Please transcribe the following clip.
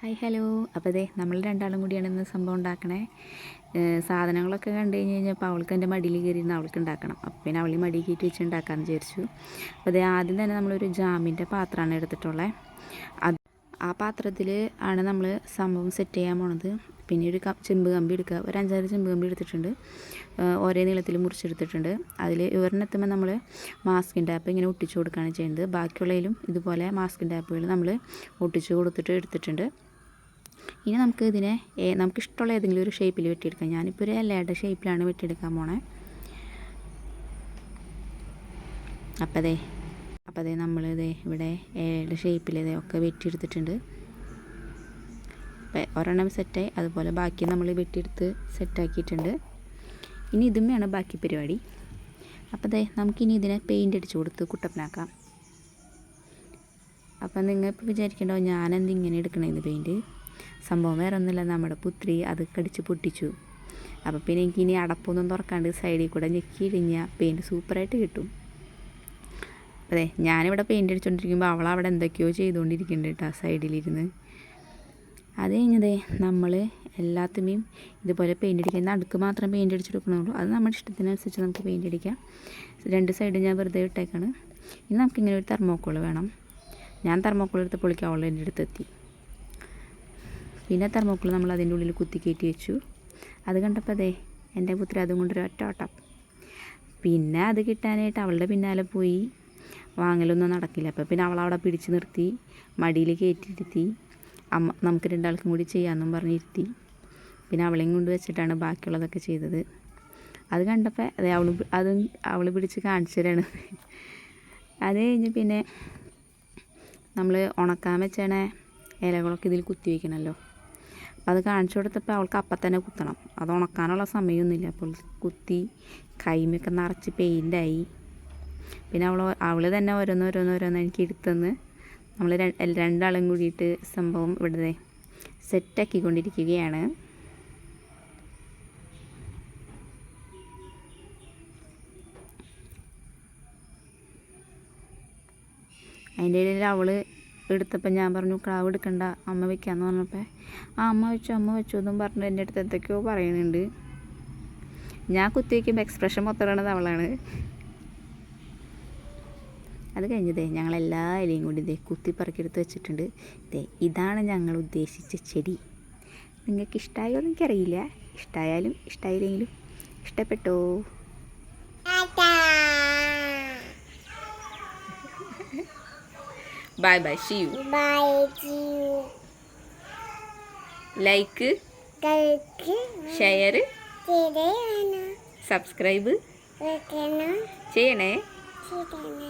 Hi hello. അപ്പോൾ അതെ നമ്മൾ രണ്ടാളും കൂടിയാണ് ഇന്ന് സംഭവം ഉണ്ടാക്കണേ. സാധനങ്ങളൊക്കെ കണ്ടു കഴിഞ്ഞ് കഴിഞ്ഞപ്പോൾ അവൾക്ക് എന്റെ മടിയിൽ കയറിയിരുന്ന് അവൾക്ക് ഉണ്ടാക്കണം. അപ്പോൾ പിന്നെ അവളി മടി കയറ്റി വെച്ച് ഉണ്ടാക്കാമെന്ന് വിചാരിച്ചു. അപ്പോൾ അതെ ആദ്യം തന്നെ നമ്മളൊരു ജാമിന്റെ പാത്രമാണ് എടുത്തിട്ടുള്ളത് അത് ആ പാത്രത്തിൽ ആണ് നമ്മൾ സംഭവം സെറ്റ് ചെയ്യാൻ പോണത്. പിന്നെ ഒരു ചെമ്പ് കമ്പി എടുക്കുക ഒരു അഞ്ചാറ് ചെമ്പ് കമ്പി എടുത്തിട്ടുണ്ട്. ഒരേ നീളത്തിൽ മുറിച്ചെടുത്തിട്ടുണ്ട്. അതിൽ ഇവരിനെത്തുമ്പോൾ നമ്മൾ മാസ്കിന്റെ ടാപ്പ് ഇങ്ങനെ ഒട്ടിച്ചു കൊടുക്കുകയാണ് ചെയ്യുന്നത്. ബാക്കിയുള്ളതിലും ഇതുപോലെ മാസ്കിന്റെ ടാപ്പുകൾ നമ്മൾ ഒട്ടിച്ചു കൊടുത്തിട്ട് എടുത്തിട്ടുണ്ട്. ഇനി നമുക്ക് ഇതിനെ നമുക്ക് ഇഷ്ടമുള്ള ഏതെങ്കിലും ഒരു ഷേപ്പിൽ വെട്ടിയെടുക്കാം. ഞാനിപ്പോൾ ഒരു ലേഡ ഷേപ്പിലാണ് വെട്ടിയെടുക്കാൻ പോണേ. അപ്പോൾ അതെ അപ്പോൾ അതെ നമ്മളിത് ഇവിടെ ഏഴ് ഷേപ്പിൽ ഒക്കെ വെട്ടിയെടുത്തിട്ടുണ്ട്. ഒരെണ്ണം സെറ്റായി അതുപോലെ ബാക്കി നമ്മൾ വെട്ടിയെടുത്ത് സെറ്റാക്കിയിട്ടുണ്ട് ഇനി ഇതും വേണം ബാക്കി പരിപാടി. അപ്പോൾ അതെ നമുക്കിനി ഇതിനെ പെയിന്റ് അടിച്ചു കൊടുത്ത് കുട്ടപ്പനാക്കാം. അപ്പം നിങ്ങൾ ഇപ്പോൾ വിചാരിക്കണ്ടോ ഞാനെന്ത് ഇങ്ങനെ എടുക്കണേന്ന് പെയിന്റ് സംഭവം വേറെ ഒന്നുമില്ല. നമ്മുടെ പുത്രി അത് കടിച്ച് പൊട്ടിച്ചു. അപ്പോൾ പിന്നെ എനിക്ക് ഇനി അടപ്പൊന്നും തുറക്കാണ്ട് സൈഡിൽ കൂടെ ഞെക്കി കഴിഞ്ഞാൽ പെയിന്റ് സൂപ്പറായിട്ട് കിട്ടും. അതെ ഞാനിവിടെ പെയിന്റ് അടിച്ചുകൊണ്ടിരിക്കുമ്പോൾ അവൾ അവിടെ എന്തൊക്കെയോ ചെയ്തുകൊണ്ടിരിക്കുന്നുണ്ട് കേട്ടോ സൈഡിലിരുന്ന്. അത് കഴിഞ്ഞതേ നമ്മൾ എല്ലാത്തിനെയും ഇതുപോലെ പെയിന്റ് അടിക്കുക നടുക്ക് മാത്രം പെയിന്റ് അടിച്ചെടുക്കണുള്ളൂ. അത് നമ്മുടെ ഇഷ്ടത്തിനനുസരിച്ച് നമുക്ക് പെയിന്റ് അടിക്കാം. രണ്ട് സൈഡും ഞാൻ വെറുതെ ഇട്ടേക്കാണ്. ഇനി നമുക്കിങ്ങനെ ഒരു തെർമോക്കോൾ വേണം. ഞാൻ തെർമോക്കോൾ എടുത്ത് പൊളിക്കാൻ അവൾ എന്റെ അടുത്തെത്തി. പിന്നെ തെർമോക്കോൾ നമ്മൾ അതിന്റെ ഉള്ളിൽ കുത്തി കയറ്റി വെച്ചു. അത് കണ്ടപ്പോൾ അതെ എന്റെ പുത്രി അതും കൊണ്ടൊരു ഒറ്റ പിന്നെ അത് കിട്ടാനായിട്ട് അവളുടെ പിന്നാലെ പോയി. വാങ്ങലൊന്നും നടക്കില്ല. അപ്പോൾ പിന്നെ അവൾ അവിടെ പിടിച്ച് നിർത്തി മടിയിൽ കയറ്റിയിരുത്തി അമ്മ നമുക്ക് രണ്ടാൾക്കും കൂടി ചെയ്യാമെന്നും പറഞ്ഞിരുത്തി. പിന്നെ അവളെയും കൊണ്ട് വെച്ചിട്ടാണ് ബാക്കിയുള്ളതൊക്കെ ചെയ്തത്. അത് കണ്ടപ്പോൾ അതെ അവൾ അത് അവൾ പിടിച്ച് കാണിച്ചു തരാണ്. അത് കഴിഞ്ഞ് പിന്നെ നമ്മൾ ഉണക്കാൻ വെച്ചാണ് ഇലകളൊക്കെ ഇതിൽ കുത്തി വയ്ക്കണമല്ലോ അപ്പോൾ അത് കാണിച്ചു കൊടുത്തപ്പോൾ അവൾക്ക് അപ്പം തന്നെ കുത്തണം. അത് ഉണക്കാനുള്ള സമയമൊന്നുമില്ല അപ്പോൾ കുത്തി കൈമൊക്കെ നിറച്ച് പെയിന്റായി പിന്നെ അവൾ അവൾ തന്നെ ഓരോന്നോരോന്നോരോന്ന് ഓരോന്ന് ഓരോന്ന് എനിക്ക് എടുത്തെന്ന് നമ്മൾ രണ്ടാളും കൂടിയിട്ട് സംഭവം ഇവിടെ സെറ്റാക്കിക്കൊണ്ടിരിക്കുകയാണ്. അതിന്റെ ഇടയിൽ അവൾ എടുത്തപ്പോൾ ഞാൻ പറഞ്ഞു ക്രാവ് എടുക്കണ്ട അമ്മ വെക്കാന്ന് പറഞ്ഞപ്പോൾ ആ അമ്മ വെച്ചു അമ്മ വെച്ചു എന്നും പറഞ്ഞു എന്റെ അടുത്ത് എന്തൊക്കെയോ പറയുന്നുണ്ട്. ഞാൻ കുത്തി വയ്ക്കുമ്പോൾ എക്സ്പ്രഷൻ മൊത്തം ഇടണത് അവളാണ്. അത് കഴിഞ്ഞതേ ഞങ്ങൾ എല്ലാ ഇലയും കൂടി ഇതേ കുത്തി പറക്കിയെടുത്ത് വെച്ചിട്ടുണ്ട്. ഇതേ ഇതാണ് ഞങ്ങൾ ഉദ്ദേശിച്ച ചെടി. നിങ്ങൾക്ക് ഇഷ്ടമായോ എനിക്കറിയില്ല. ഇഷ്ടമായാലും ഇഷ്ടമായില്ലെങ്കിലും ഇഷ്ടപ്പെട്ടോ? Bye bye see you Bye, you. Like കഴിക്ക് ഷെയർ സബ്സ്ക്രൈബ് ചെയ്യണേ ചെയ്യണേ ശരിയാണ്